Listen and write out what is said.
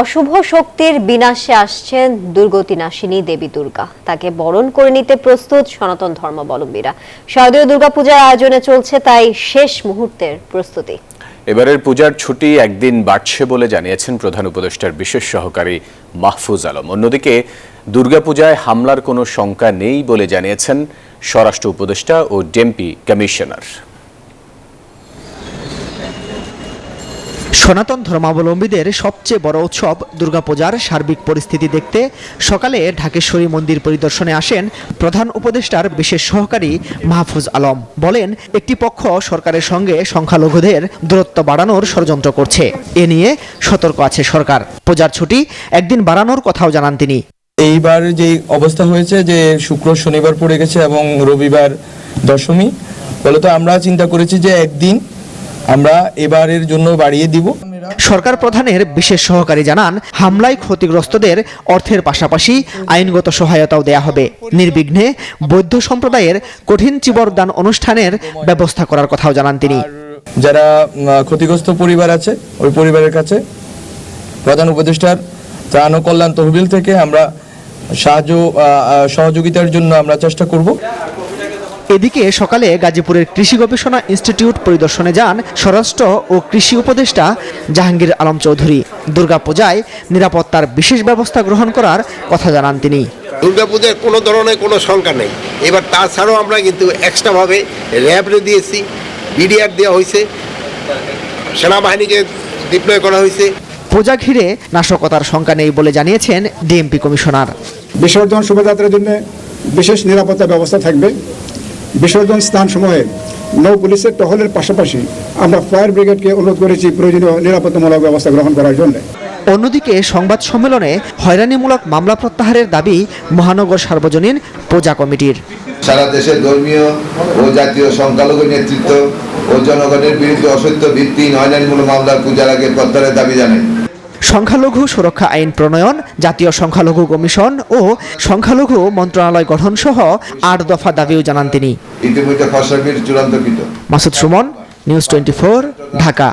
অশুভ শক্তির বিনাশে আসছেন দুর্গতি নাশিনী দেবী দুর্গা। তাকে বরণ করে নিতে প্রস্তুত সনাতন ধর্মাবলম্বীরা। শারদীয় দুর্গাপূজার আয়োজনে চলছে তাই শেষ মুহূর্তের প্রস্তুতি। এবারের পূজার ছুটি একদিন বাড়ছে বলে জানিয়েছেন প্রধান উপদেষ্টার বিশেষ সহকারী মাহফুজ আলম। অন্যদিকে, দুর্গাপূজায় হামলার কোনো শঙ্কা নেই বলে জানিয়েছেন স্বরাষ্ট্র উপদেষ্টা ও ডেমপি কমিশনার। সনাতন ধর্মাবলম্বীদের সবচেয়ে বড় উৎসব দুর্গাপূজার সার্বিক পরিস্থিতি দেখতে সকালে ঢাকেশ্বরী মন্দির পরিদর্শনে আসেন প্রধান উপদেষ্টার বিশেষ সহকারী মাহফুজ আলম। বলেন, একটি পক্ষ সরকারের সঙ্গে সংখ্যালঘুদের দূরত্ব বাড়ানোর ষড়যন্ত্র করছে। এ নিয়ে সতর্ক আছে সরকার। পূজার ছুটি একদিন বাড়ানোর কথাও জানান তিনি। এইবার যে অবস্থা হয়েছে যে শুক্র শনিবার পড়ে গেছে এবং রবিবার দশমী ফলত আমরা চিন্তা করেছি যে একদিন আমরা এবারের জন্য বাড়িয়ে দিব। সরকার প্রধানের বিশেষ সহকারী জানান হামলায় ক্ষতিগ্রস্তদের অর্থের পাশাপাশি আইনগত সহায়তাও দেয়া হবে। নির্বিঘ্নে বৌদ্ধ সম্প্রদায়ের কঠিন চিবরদান অনুষ্ঠানের ব্যবস্থা করার কথাও জানান তিনি। যারা ক্ষতিগ্রস্ত পরিবার আছে ওই পরিবারের কাছে প্রধান উপদেষ্টার ত্রাণ ও কল্যাণ তহবিল থেকে আমরা সাহায্য সহযোগিতার জন্য আমরা চেষ্টা করব। এদিকে সকালে গাজীপুরের কৃষি গবেষণা ইনস্টিটিউট পরিদর্শনে যান স্বরাষ্ট্র ও কৃষি উপদেষ্টা জাহাঙ্গীর আলম চৌধুরী। দুর্গাপূজায় নিরাপত্তার বিশেষ ব্যবস্থা গ্রহণ করার কথা জানান তিনি। দুর্গাপূজার কোনো ধরনের কোনো শঙ্কা নেই। এবার তাছাড়াও আমরা কিন্তু এক্সট্রাভাবে র্যাবরে দিয়েছি বিডিআর দেওয়া হয়েছে সেনাবাহিনীকে ডিপ্লয় করা হয়েছে। পূজা ঘিরে নাশকতার শঙ্কা নেই বলে জানিয়েছেন ডিএমপি কমিশনার। বিসর্জন শোভাযাত্রার জন্য বিশেষ নিরাপত্তা ব্যবস্থা থাকবে। বিসর্জন স্থান সময়ে নৌ পুলিশের টহলের পাশাপাশি আমরা ফায়ার ব্রিগেডকে অনুরোধ করেছি প্রয়োজনীয় নিরাপত্তামূলক ব্যবস্থা গ্রহণ করার জন্য। অন্যদিকে সংবাদ সম্মেলনে হয়রানিমূলক মামলা প্রত্যাহারের দাবি মহানগর সার্বজনীন পূজা কমিটির। সারা দেশের ধর্মীয় ও জাতীয় সংখ্যালঘু নেতৃত্ব ও জনগণের বিরুদ্ধে অসত্য ভিত্তিহীন হয়রানিমূলক মামলার পূজার আগে প্রত্যাহারের দাবি জানাই সংখ্যালঘু সুরক্ষা আইন প্রণয়ন জাতীয় সংখ্যালঘু কমিশন ও সংখ্যালঘু মন্ত্রণালয় গঠন সহ আট দফা দাবিও জানান তিনি। Masud Suman news twenty Dhaka.